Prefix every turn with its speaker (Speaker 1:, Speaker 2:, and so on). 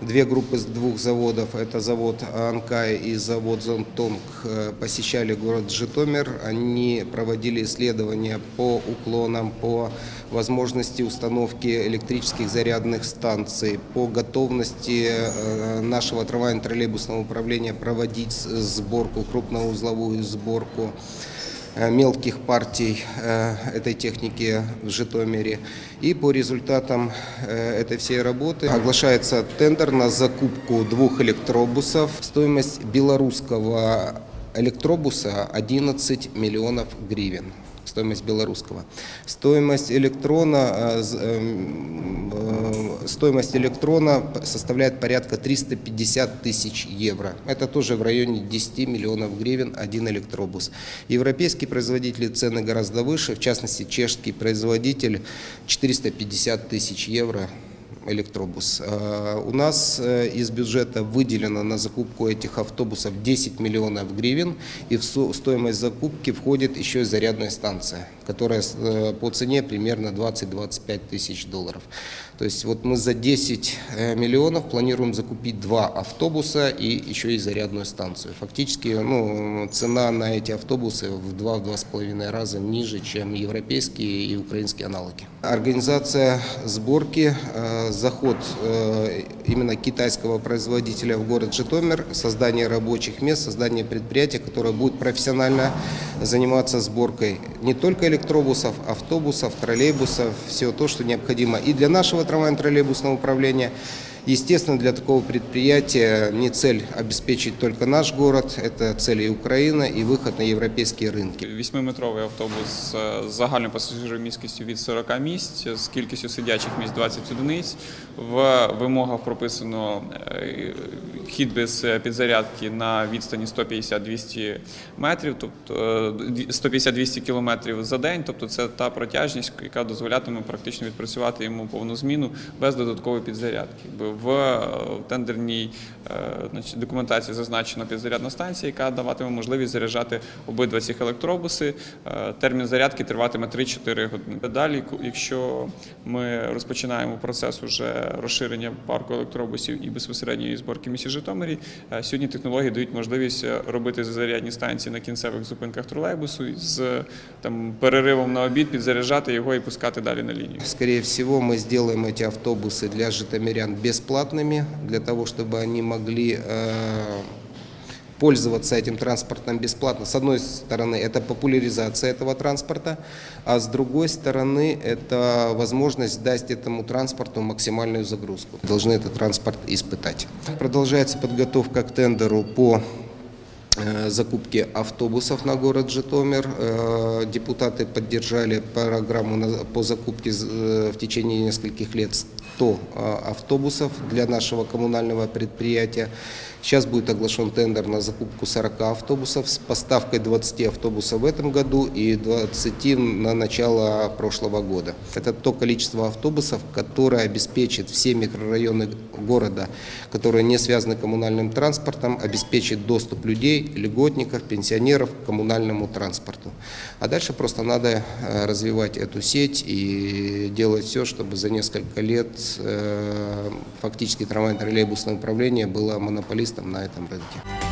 Speaker 1: Две группы с двух заводов, это завод Анкай и завод Зонтонг, э, посещали город Житомир. Они проводили исследования по уклонам, по возможности установки электрических зарядных станций, по готовности э, нашего трамвайно-троллейбусного управления проводить сборку, крупноузловую сборку. Э, мелких партий э, этой техники в Житомире. И по результатам э, этой всей работы оглашается тендер на закупку двух электробусов. Стоимость белорусского электробуса 11 миллионов гривен стоимость белорусского. Стоимость электрона, стоимость электрона составляет порядка 350 тысяч евро. Это тоже в районе 10 миллионов гривен один электробус. Европейские производители цены гораздо выше, в частности чешский производитель 450 тысяч евро электробус. Э, у нас э, из бюджета выделено на закупку этих автобусов 10 миллионов гривен, и в стоимость закупки входит еще и зарядная станция, которая э, по цене примерно 20-25 тысяч долларов. То есть вот мы за 10 миллионов планируем закупить два автобуса и еще и зарядную станцию. Фактически ну, цена на эти автобусы в 2-2,5 раза ниже, чем европейские и украинские аналоги. Организация сборки заход э, именно китайского производителя в город Житомир, создание рабочих мест, создание предприятия, которое будет профессионально заниматься сборкой не только электробусов, автобусов, троллейбусов, всего то, что необходимо и для нашего трамвайно-троллейбусного управления, Естественно, для такого предприятия не цель обеспечить только наш город, это цель и Украина, и выход на європейські ринки.
Speaker 2: Вісьмиметровий автобус з загальною пасажиромісткістю від 40 місць, з кількістю сидячих місць 20 одиниць. В вимогах прописано е, хід без підзарядки на відстані 150-200 метрів, тобто 150-200 кілометрів за день. Тобто це та протяжність, яка дозволятиме практично відпрацювати йому повну зміну без додаткової підзарядки в е, тендерній е, документації зазначена підзарядна станція, яка даватиме можливість заряджати обидва цих електробуси. Е, термін зарядки триватиме 3-4 години. Далі, якщо ми розпочинаємо процес уже розширення парку електробусів і безпосередньої зборки в місті Житомирі, сьогодні технології дають можливість робити зарядні станції на кінцевих зупинках тролейбусу з там переривом на обід, підзаряджати його і пускати далі на лінію.
Speaker 1: Скорее всего, мы сделаем эти автобусы для житомирян без Бесплатными, для того, чтобы они могли э, пользоваться этим транспортом бесплатно. С одной стороны, это популяризация этого транспорта, а с другой стороны, это возможность дать этому транспорту максимальную загрузку. Должны этот транспорт испытать. Продолжается подготовка к тендеру по э, закупки автобусов на город Житомир. Э, депутаты поддержали программу по закупке в течение нескольких лет 100 автобусов для нашего коммунального предприятия. Сейчас будет оглашен тендер на закупку 40 автобусов с поставкой 20 автобусов в этом году и 20 на начало прошлого года. Это то количество автобусов, которое обеспечит все микрорайоны города, которые не связаны коммунальным транспортом, обеспечит доступ людей, льготников, пенсионеров к коммунальному транспорту. А дальше просто надо э, развивать эту сеть и делать все, чтобы за несколько лет фактически трамвайно-троллейбусное управление было монополистом на этом рынке.